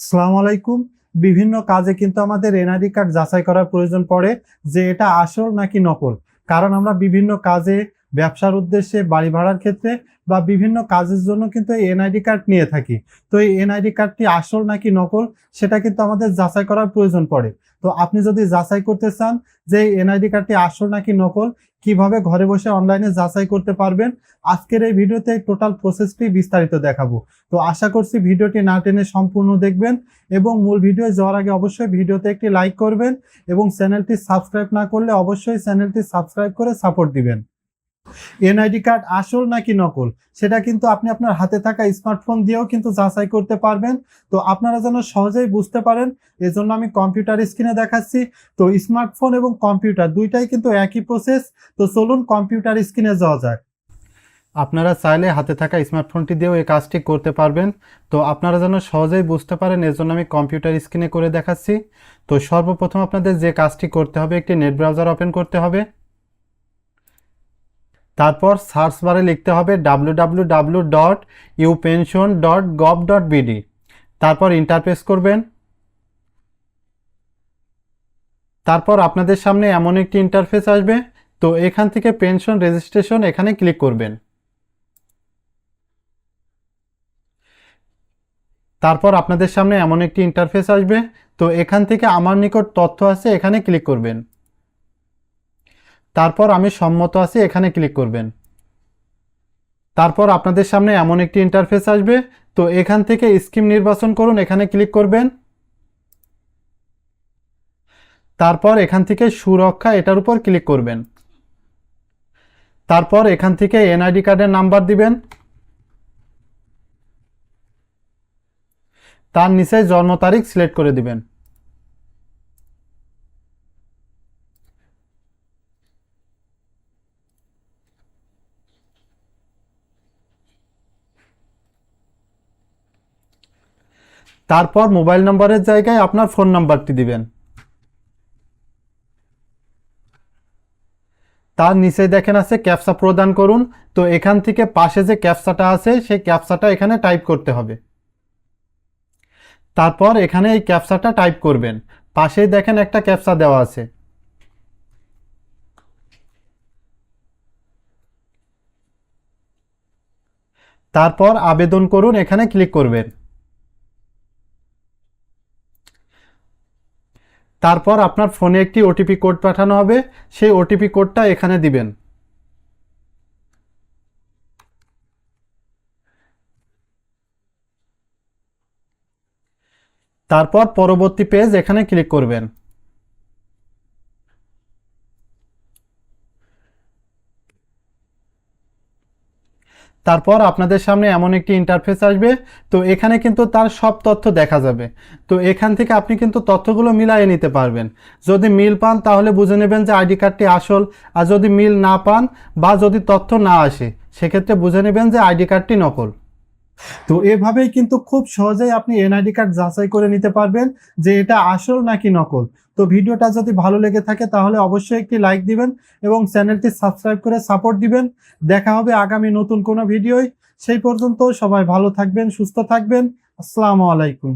আসসালামু আলাইকুম। বিভিন্ন কাজে কিন্তু আমাদের এনআইডি কার্ড যাচাই করার প্রয়োজন পড়ে যে এটা আসল নাকি নকল। কারণ আমরা বিভিন্ন কাজে ব্যবসার উদ্দেশ্যে বাড়ি ভাড়ার ক্ষেত্রে বা বিভিন্ন কাজের জন্য কিন্তু এই এনআইডি কার্ড নিয়ে থাকি। তো এই এনআইডি কার্ডটি আসল নাকি নকল, সেটা কিন্তু আমাদের যাচাই করার প্রয়োজন পড়ে। তো আপনি যদি যাচাই করতে চান যে এনআইডি কার্ডটি আসল নাকি নকল, কীভাবে ঘরে বসে অনলাইনে যাচাই করতে পারবেন, আজকের এই ভিডিওতে টোটাল প্রসেসটি বিস্তারিত দেখাবো। তো আশা করছি ভিডিওটি না টেনে সম্পূর্ণ দেখবেন এবং মূল ভিডিও যাওয়ার আগে অবশ্যই ভিডিওতে একটি লাইক করবেন এবং চ্যানেলটি সাবস্ক্রাইব না করলে অবশ্যই চ্যানেলটি সাবস্ক্রাইব করে সাপোর্ট দিবেন। এনআইডি কার্ড আসল নাকি নকল, সেটা কিন্তু আপনি আপনার হাতে থাকা স্মার্টফোন দিয়েও কিন্তু যাচাই করতে পারবেন। তো আপনারা যেন সহজেই বুঝতে পারেন, এজন্য আমি কম্পিউটার স্ক্রিনে দেখাচ্ছি। তো স্মার্টফোন এবং কম্পিউটার দুইটাই কিন্তু একই প্রসেস তো চলুন কম্পিউটার স্ক্রিনে যাওয়া যাক। আপনারা চাইলে হাতে থাকা স্মার্টফোনটি দিয়েও এই কাজটি করতে পারবেন। তো আপনারা যেন সহজেই বুঝতে পারেন এর জন্য আমি কম্পিউটার স্ক্রিনে করে দেখাচ্ছি। তো সর্বপ্রথম আপনাদের যে কাজটি করতে হবে, একটি নেট ব্রাউজার ওপেন করতে হবে। তারপর সার্চ বারে লিখতে হবে ডাব্লু ডট ইউপেনশন ডট গভ ডট বিডি তারপর ইন্টারপ্রেস করবেন। তারপর আপনাদের সামনে এমন একটি ইন্টারফেস আসবে। তো এখান থেকে পেনশন রেজিস্ট্রেশন এখানে ক্লিক করবেন। তারপর আপনাদের সামনে এমন একটি ইন্টারফেস আসবে। তো এখান থেকে আমার নিকট তথ্য আছে, এখানে ক্লিক করবেন। তারপর আমি সম্মত আছি, এখানে ক্লিক করবেন। তারপর আপনাদের সামনে এমন একটি ইন্টারফেস আসবে, তো এখান থেকে স্কিম নির্বাচন করুন, এখানে ক্লিক করবেন। তারপর এখান থেকে সুরক্ষা, এটার উপর ক্লিক করবেন। তারপর এখান থেকে এনআইডি কার্ডের নাম্বার দিবেন। তার নিচে জন্ম তারিখ সিলেক্ট করে দিবেন। তারপর মোবাইল নম্বরের জায়গায় আপনার ফোন নাম্বারটি দিবেন। তার নিচে দেখেন আছে ক্যাপসা প্রদান করুন। তো এখান থেকে পাশে যে ক্যাপসাটা আছে, সেই ক্যাপসাটা এখানে টাইপ করতে হবে। তারপর এখানে এই ক্যাপসাটা টাইপ করবেন। পাশেই দেখেন একটা ক্যাপসা দেওয়া আছে। তারপর আবেদন করুন, এখানে ক্লিক করবেন। তারপর আপনার ফোনে একটি ওটিপি কোড পাঠানো হবে। সেই ওটিপি কোডটা এখানে দিবেন। তারপর পরবর্তী পেজ এখানে ক্লিক করবেন। তারপর আপনাদের সামনে এমন একটি ইন্টারফেস আসবে। তো এখানে কিন্তু তার সব তথ্য দেখা যাবে। তো এখান থেকে আপনি কিন্তু তথ্যগুলো মিলাইয়ে নিতে পারবেন। যদি মিল পান তাহলে বুঝে নেবেন যে আইডি কার্ডটি আসল। আর যদি মিল না পান বা যদি তথ্য না আসে, সেক্ষেত্রে বুঝে নেবেন যে আইডি কার্ডটি নকল। তো এভাবেই কিন্তু খুব সহজেই আপনি এনআইডি কার্ড যাচাই করে নিতে পারবেন যে এটা আসল নাকি নকল। তো ভিডিওটা যদি ভালো লেগে থাকে তাহলে অবশ্যই একটি লাইক দিবেন এবং চ্যানেলটি সাবস্ক্রাইব করে সাপোর্ট দিবেন। দেখা হবে আগামী নতুন কোনো ভিডিওই সেই পর্যন্ত সবাই ভালো থাকবেন, সুস্থ থাকবেন। আসসালামু আলাইকুম।